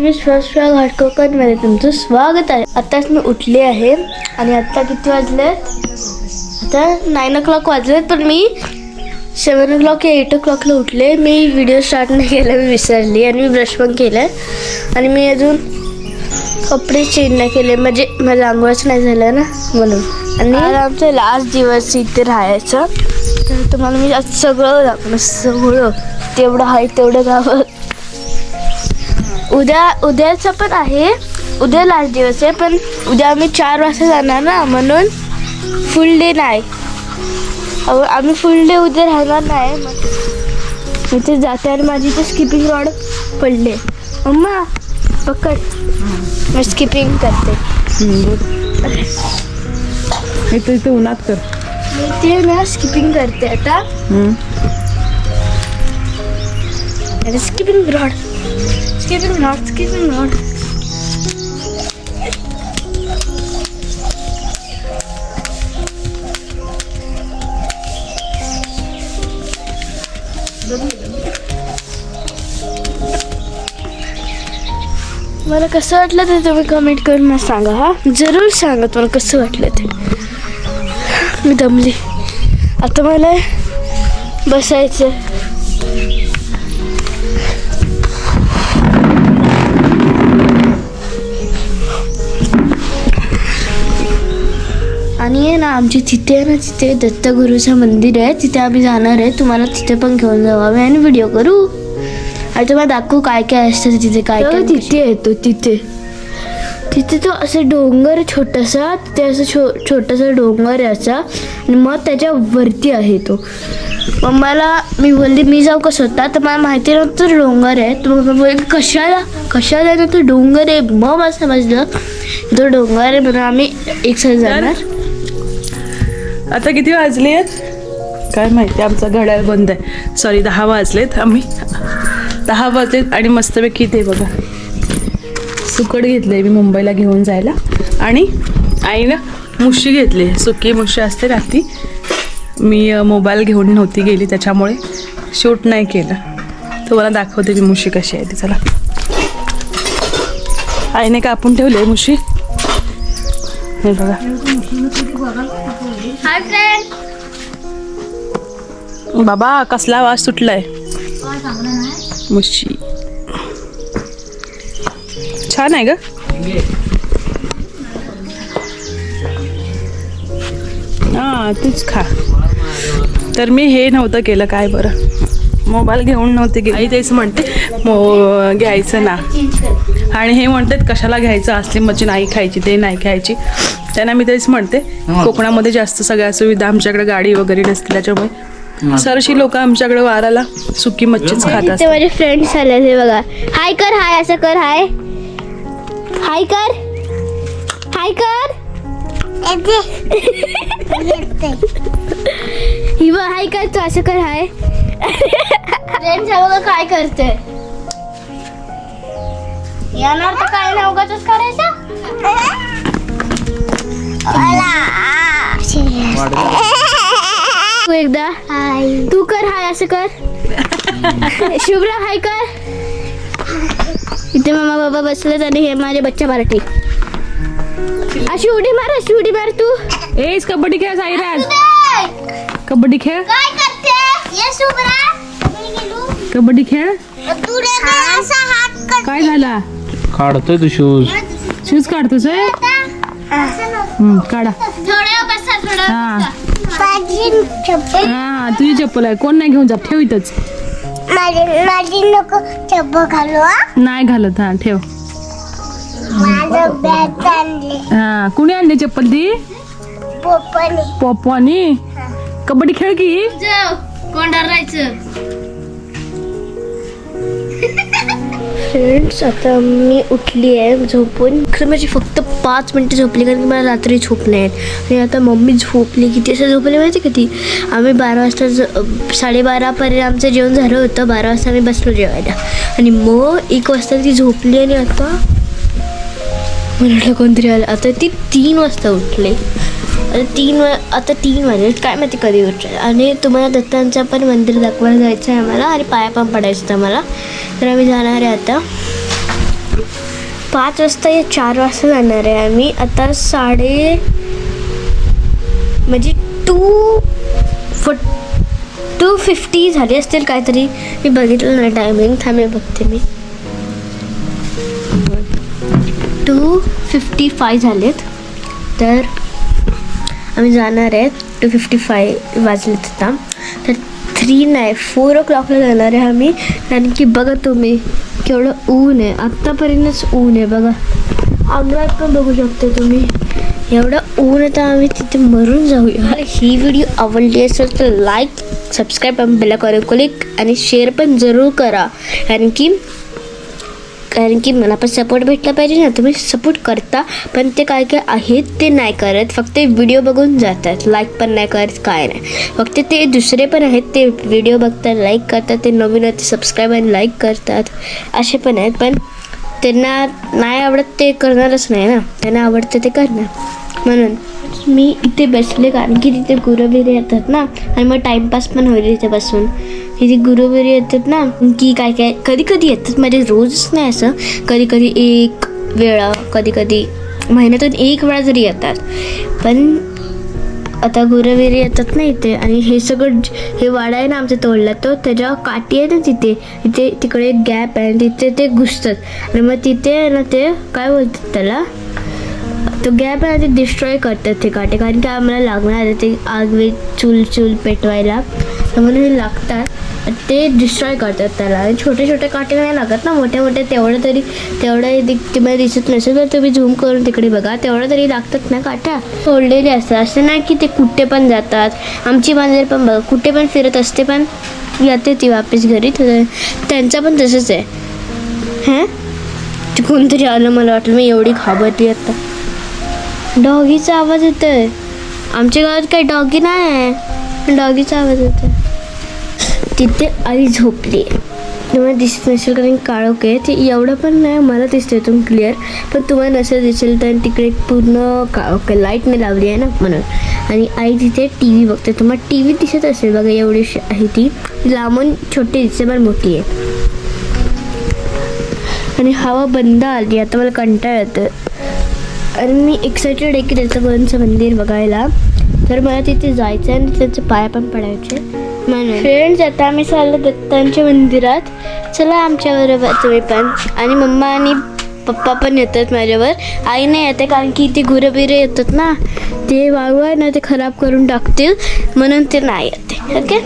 मी स्वस्व घाटकोकणमध्ये तुमचं स्वागत आहे. आत्ताच मी उठले आहे आणि आत्ता किती वाजलेत आता नाईन ओ क्लॉक वाजलेत पण मी सेवन ओ क्लॉक या एट ओ क्लॉकला उठले. मी व्हिडिओ स्टार्ट नाही केला मी विसरली आणि मी ब्रश पण केलं आणि मी अजून कपडे चेंज नाही केले म्हणजे माझं आंघोळच नाही झालं ना म्हणून. आणि आमचं लास्ट दिवस इथे राहायचं. तर तुम्हाला मी आज सगळं दाखवलं सगळं. तेवढं आहे तेवढं गावं उद्या उद्याचं पण आहे. उद्या लास्ट दिवस आहे पण उद्या आम्ही चार वाजता जाणार ना म्हणून फुल डे नाही. आम्ही फुल डे उद्या राहणार नाही मग मी ते जाते आणि माझी ते स्किपिंग रॉड पडले. मम्मा पकड. मी स्किपिंग करते. इथं इथं उन्हात कर. मी ते ना स्किपिंग करते आता. That is skipping rod. Skipping rod, skipping rod. मला कसं वाटलं ते तुम्ही कमेंट करून मला सांगा हा जरूर सांगा तुम्हाला कसं वाटलं ते मी दमली आता मला बसायचं आणि आहे ना आमची तिथे आहे ना तिथे दत्तगुरूचं मंदिर आहे. तिथे आम्ही जाणार आहे. तुम्हाला तिथे पण घेऊन जाऊ आम्ही आणि व्हिडिओ करू. आणि तुम्हाला दाखवू काय काय असतं तिथे काय काय तिथे येतो तिथे. तिथे तो असं डोंगर छोटासा. तिथे असं छो छोटासा डोंगर आहे असा. आणि मग त्याच्या वरती आहे तो. मग मला मी बोलली मी जाऊ का स्वतः? तर मला माहिती नव्हतं तो डोंगर आहे. तर मग मी बोलली कशाला? कशाला ना तो डोंगर आहे? मग मला समजलं. तो डोंगर आहे म्हणून आम्ही एक साथ जाणार. आता किती वाजले आहेत? काय माहिती आमचा घड्याळ बंद आहे. सॉरी दहा वाजलेत आम्ही. दहा वाजलेत आणि मस्तपैकी ते बघा. सुकट घेतले मी मुंबईला घेऊन जायला. आणि आईनं मुशी घेतली. सुकी मुशी असते ना मी मोबाईल घेऊन नव्हती गेली त्याच्यामुळे शूट नाही केलं. तुम्हाला दाखवते मी मुशी कशी आहे ती. चला. आईने कापून ठेवली आहे मुशी. हे बघा. हाय फ्रेंड बाबा कसला आवाज सुटलाय? मुशी. छान आहे ग. हा तूच खा. तर मी हे नव्हतं केलं काय बरं? मोबाईल घेऊन नव्हते गेली. आई तेच म्हणते मो घ्यायचं ना. आणि हे म्हणतात कशाला घ्यायचं? असली मच्छी नाही खायची ते नाही खायची. त्यांना मी तेच म्हणते कोकणामध्ये जास्त सगळ्या सुविधा आमच्याकडे गाडी वगैरे नसते त्याच्यामुळे. सरशी लोक आमच्याकडे वाराला सुकी मच्छीच खात तिथे असतात माझे फ्रेंड्स आले ते बघा. हाय कर हाय असं कर हाय हाय कर. हाय कर. ही बघ हाय कर तू असं कर हाय फ्रेंड्स बघा काय करते. येणार तर काय नाही उगाच करायचं? तू एकदा. हाय तू कर हाय असं कर. शुभ्रा हाय कर. इथे मामा बाबा बसलेत आणि हे माझे बच्चा मराठी. अशी उडी मार अशी उडी मार तू. ए इस कबड्डी खेळ साईराज कबड्डी खेळ. काय करते? ये शुभ्रा. कबड्डी खेळ. तू असा हात काय झाला? काढतोय तू शूज शूज काढतोस काढा. थोड्या बसा थोडा हा. हा तुझी चप्पल आहे. कोण नाही घेऊन जा ठेव इथंच. माझी माझी नको चप्पल घालू. नाही घालत हा ठेव. हा कुणी आणली चप्पल ती? पप्पाने. पप्पानी? कबड्डी खेळ की? जाऊ कोंडार राहायचं. फ्रेंड्स आता मी उठली आहे झोपून. खरं माझी फक्त पाच मिनटं झोपली कारण की मला रात्री झोप नाही येत. आणि आता मम्मी झोपली किती असं झोपली माहिती कधी ती? आम्ही बारा वाजता ज- साडेबारापर्यंत आमचं जेवण झालं होतं. बारा वाजता आम्ही बसलो जेवायला. आणि मग एक वाजता ती झोपली आणि आता मला वाटलं कोणतरी आलं. आता ती तीन वाजता उठले. तीन व आता तीन वाजेल. काय माहिती कधी उठले. आणि तुम्हाला दत्तांचं पण मंदिर दाखवायला जायचं आहे आम्हाला. आणि पाया पण पडायचं होतं आम्हाला. तर आम्ही जाणार आहे आता. पाच वाजता या चार वाजता जाणार आहे आम्ही. आता साडे म्हणजे टू फ टू फिफ्टी झाली असतील काहीतरी. मी बघितलं ना टायमिंग थांबे बघते मी. टू फिफ्टी फाय झालेत. तर आम्ही जाणार आहे. टू फिफ्टी फाय वाजलेत आता तर थ्री नाही फोर ओ क्लॉकला जाणार आहे आम्ही. कारण की बघा तुम्ही केवढं ऊन आहे. आत्तापर्यंतच ऊन आहे बघा. अंगात पण बघू शकता तुम्ही. एवढं ऊन आता तर आम्ही तिथे मरून जाऊया. ही व्हिडिओ आवडली असेल तर लाईक सबस्क्राईब आणि बेल करून क्लिक आणि शेअर पण जरूर करा. कारण की कारण की मला पण सपोर्ट भेटला पाहिजे ना. तुम्ही सपोर्ट करता पण ते काय काय आहेत ते नाही करत. फक्त व्हिडिओ बघून जातात. लाईक पण नाही करत काय नाही. फक्त ते दुसरे पण आहेत ते व्हिडिओ बघतात लाईक करतात ते नवीन आहेत ते सबस्क्राईब आणि लाईक करतात. असे पण आहेत पण त्यांना नाही आवडत ते करणारच नाही ना. त्यांना आवडतं ते करणार. म्हणून मी इथे बसले कारण की तिथे गुरं येतात ना. आणि मग टाईमपास पण होईल इथे बसून. हे जे गुरुवारी येतात ना की काय काय कधी कधी येतात. म्हणजे रोजच नाही असं. कधी कधी एक वेळा कधी कधी महिन्यातून एक वेळा जरी येतात. पण आता गुरुवारी येतात ना इथे आणि हे सगळं हे वाडा आहे ना आमच्या तोडला तो त्याच्या काठी आहे ना तिथे. तिथे तिकडे एक गॅप आहे आणि तिथे ते घुसतात. आणि मग तिथे आहे ना ते काय बोलतात त्याला? तो गॅप आहे ना ते डिस्ट्रॉय करतात ते काटे कारण की आम्हाला लागणार आहे ते आगवे चूल चूल पेटवायला. तर म्हणून हे लागतात. ते डिस्ट्रॉय करतात त्याला. आणि छोटे छोटे काटे नाही लागत ना मोठे मोठे तेवढं तरी तेवढं दि- तुम्हाला दिसत नसेल तर तुम्ही झूम करून तिकडे बघा. तेवढं तरी लागतात ना काट्या सोडलेले असतात. असं नाही की ते कुठे पण जातात. आमची मांजर पण बघा कुठे पण फिरत असते पण येते ती वापस घरी. तर त्यांचं पण तसंच आहे. हां? कोणतरी आलं मला वाटलं मी एवढी घाबरली आता. डॉगीचा आवाज येतोय. आमच्या गावात काही डॉगी नाही आहे डॉगीचा आवाज येतोय. तिथे आई झोपली. तुम्हाला दिसत नसेल कारण काळोख आहे. ते एवढं पण नाही मला दिसतं इथून क्लिअर पण तुम्हाला नसेल दिसेल तर तिकडे पूर्ण का लाइट नाही लावली आहे ना म्हणून. आणि आई तिथे टी व्ही बघते. तुम्हाला टी व्ही दिसत असेल बघा एवढीशी आहे ती. लांबून छोटी दिसते पण मोठी आहे. आणि हवा बंद आली आता मला कंटाळ येतं आणि मी एक्सायटेड आहे की त्याचं गुरूंचं मंदिर बघायला. तर मला तिथे जायचं आहे आणि त्याचे पाया पण पडायचे. म्हणून. फ्रेंड्स आता आम्ही चाललो दत्तांच्या मंदिरात. चला आमच्याबरोबर तुम्ही पण. आणि मम्मा आणि पप्पा पण येतात माझ्यावर. आई नाही येते कारण की ते गुरबिरे येतात ना. ते वाळू आहे ना ते खराब करून टाकतील. म्हणून ते नाही येते. ओके?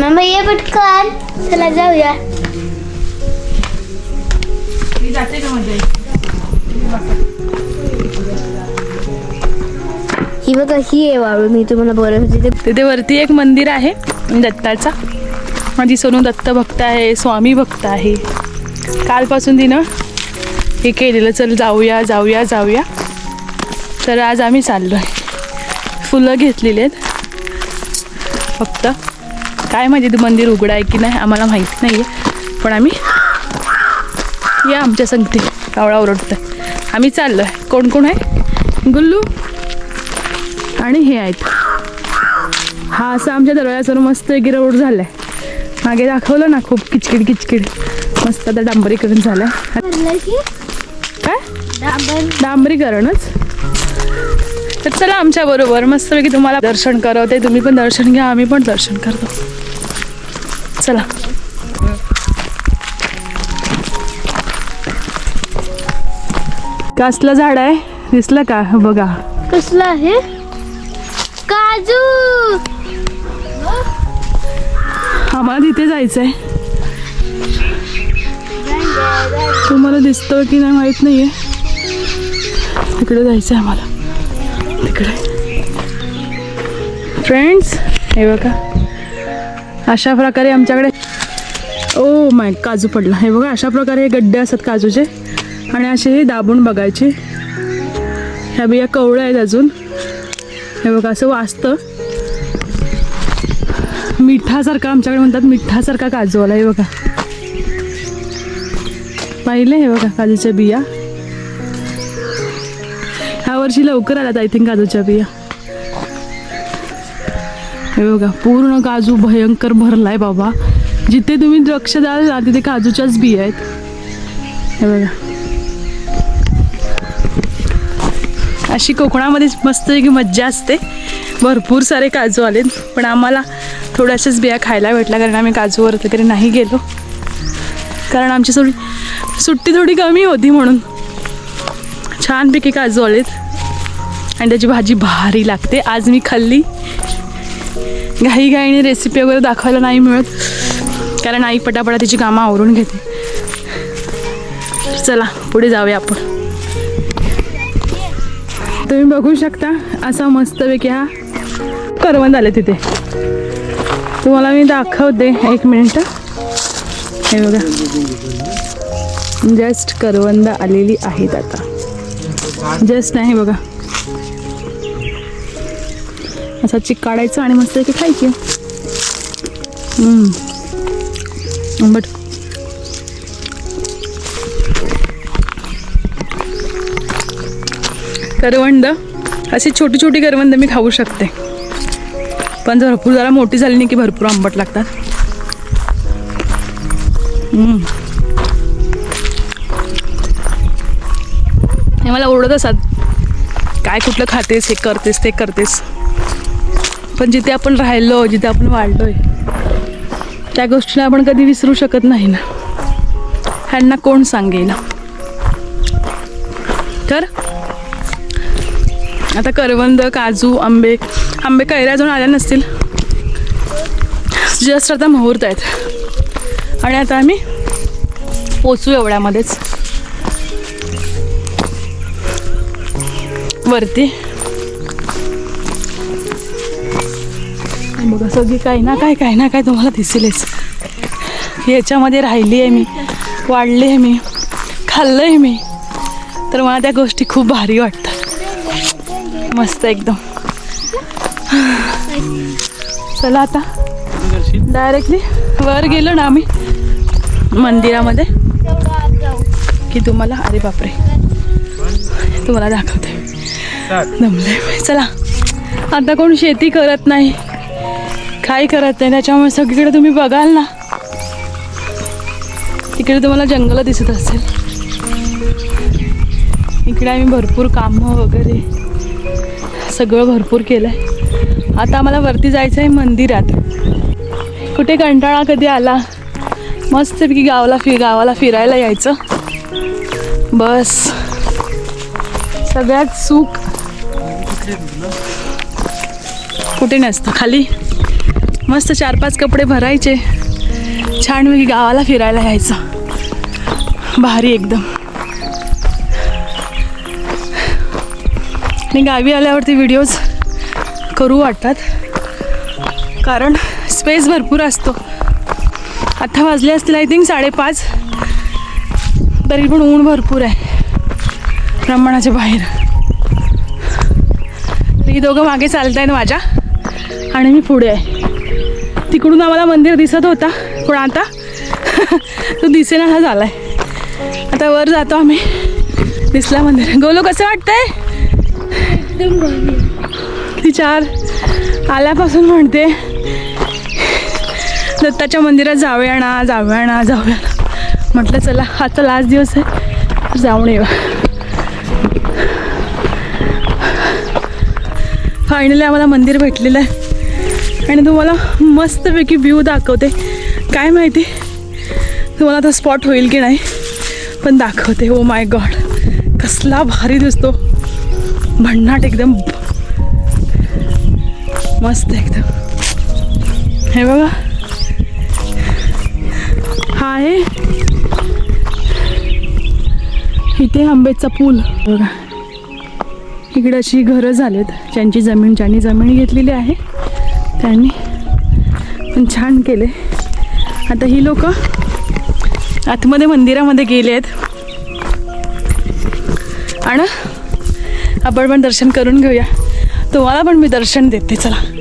मम्मा ये पटकन. चला जाऊया. जाते म्हणजे? का म्हणजे ही आहे वाळू. मी तुम्हाला बोलत होते ते तिथे वरती एक मंदिर आहे दत्ताचा. माझी सोनू दत्त भक्त आहे स्वामी भक्त आहे. कालपासून तिनं हे केलेलं चल जाऊया जाऊया जाऊया. तर आज आम्ही चाललो आहे फुलं घेतलेली आहेत. फक्त काय माहिती ते मंदिर उघडं आहे की नाही आम्हाला माहीत नाही आहे पण आम्ही या आमच्या संगती. कावळा ओरडतं आम्ही चाललो आहे कोण कोण आहे? गुल्लू? आणि हे आहेत. हा असं आमच्या दरवाजासमोर मस्त रोड झालाय. मागे दाखवलं ना खूप किचकिड किचकिड मस्त आता डांबरीकरण झालंय. काय? डांबरीकरणच? तर चला आमच्या बरोबर मस्तपैकी तुम्हाला दर्शन करवते. तुम्ही पण दर्शन घ्या आम्ही पण दर्शन करतो. चला. कसलं झाड आहे? दिसलं का? बघा. कसलं आहे? काजू! आम्हाला तिथे जायचंय. तुम्हाला दिसतं की नाही माहीत नाहीये. तिकडे जायचंय आम्हाला. तिकडे. फ्रेंड्स हे बघा. अशा प्रकारे आमच्याकडे oh ओ माय काजू पडला. हे बघा अशा प्रकारे हे गड्डे असतात काजूचे. आणि असे हे दाबून बघायचे. ह्या बिया कवळ्या आहेत अजून. हे बघा असं वाचतं मिठासारखा आमच्याकडे म्हणतात मिठासारखा काजू आला हे बघा. पाहिले हे बघा काजूच्या बिया? ह्या वर्षी लवकर आल्यात आय थिंक काजूच्या बिया. हे बघा पूर्ण काजू भयंकर भरलाय बाबा. जिथे तुम्ही लक्ष द्याल ना तिथे काजूच्याच बिया आहेत. हे बघा. अशी कोकणामध्येच मस्त की मज्जा असते. भरपूर सारे काजू आलेत. पण आम्हाला थोड्याशाच बिया खायला भेटल्या कारण आम्ही काजूवर वगैरे नाही गेलो. कारण आमची थोडी सुट्टी थोडी कमी होती म्हणून. छानपैकी काजू आलेत. आणि त्याची भाजी भारी लागते. आज मी खाल्ली. घाई घाईने रेसिपी वगैरे दाखवायला नाही मिळत. कारण आई पटापटा तिची कामं आवरून घेते. चला पुढे जाऊया आपण. तुम्ही बघू शकता असा मस्तपैकी हा करवंद आले तिथे तुम्हाला मी दाखवते एक मिनिट. हे बघा. जस्ट करवंद आलेली आहेत आता. जस्ट नाही बघा. असा चिक काढायचं आणि मस्त की खायची बट करवंद अशी छोटी छोटी करवंद मी खाऊ शकते. पण जर भरपूर जरा मोठी झाली नाही की भरपूर आंबट लागतात. हे मला ओरडत असतात. काय कुठलं खातेस हे करतेस ते करतेस. पण जिथे आपण राहिलो जिथे आपण वाढलोय त्या गोष्टीला आपण कधी विसरू शकत नाही ना. ह्यांना कोण सांगेल? तर आता करवंद काजू आंबे आंबे कैऱ्या अजून आल्या नसतील. जस्ट आता मुहूर्त आहेत. आणि आता आम्ही पोचू एवढ्यामध्येच. वरती. बघा सगळी काही ना काय काही ना काय तुम्हाला दिसेलच. याच्यामध्ये राहिली आहे मी. वाढली आहे मी. खाल्लं आहे मी. तर मला त्या गोष्टी खूप भारी वाटतात. मस्त एकदम. चला आता. डायरेक्टली वर गेलो ना आम्ही. मंदिरामध्ये. की तुम्हाला अरे बापरे. तुम्हाला दाखवते. दमले चला. आता कोण शेती करत नाही. काही करत नाही. त्याच्यामुळे सगळीकडे तुम्ही बघाल ना. तिकडे तुम्हाला जंगल दिसत असेल. इकडे आम्ही भरपूर कामं वगैरे. सगळं भरपूर केलं आहे आता आम्हाला वरती जायचं आहे मंदिरात. कुठे कंटाळा कधी आला? मस्तपैकी गावाला फि गावाला फिरायला यायचं. बस. सगळ्यात सुख. कुठे नसतं खाली. मस्त चार पाच कपडे भरायचे. छानपैकी गावाला फिरायला यायचं. भारी एकदम. आणि गावी आल्यावरती व्हिडिओज करू वाटतात. कारण स्पेस भरपूर असतो. आत्ता वाजले असतील आय थिंक साडेपाच. तरी पण ऊन भरपूर आहे. प्रमाणाच्या बाहेर. ही दोघं मागे चालत आहेत माझ्या. आणि मी पुढे आहे. तिकडून आम्हाला मंदिर दिसत होता पण आता तो दिसेना हा आहे आता वर जातो आम्ही. दिसला मंदिर. गोलो कसं वाटतंय? ती चार आल्यापासून म्हणते दत्ताच्या मंदिरात जाऊया ना जाऊया ना जाऊया ना. म्हटलं चला आता लास्ट दिवस आहे. जाऊन येऊ. फायनली आम्हाला मंदिर भेटलेलं आहे. आणि तुम्हाला मस्तपैकी व्ह्यू दाखवते. काय माहिती? तुम्हाला आता स्पॉट होईल की नाही? पण दाखवते. ओ माय गॉड कसला भारी दिसतो. भन्नाट एकदम मस्त एकदम. हे बघा. हा आहे. इथे आंबेचा पूल. बघा. इकडे अशी घरं झालेत. ज्यांची जमीन ज्यांनी जमीन घेतलेली आहे त्यांनी पण छान केले. आता ही लोक आतमध्ये मंदिरामध्ये गेले आहेत आणि आपण पण दर्शन करून घेऊया. तुम्हाला पण मी दर्शन देते चला.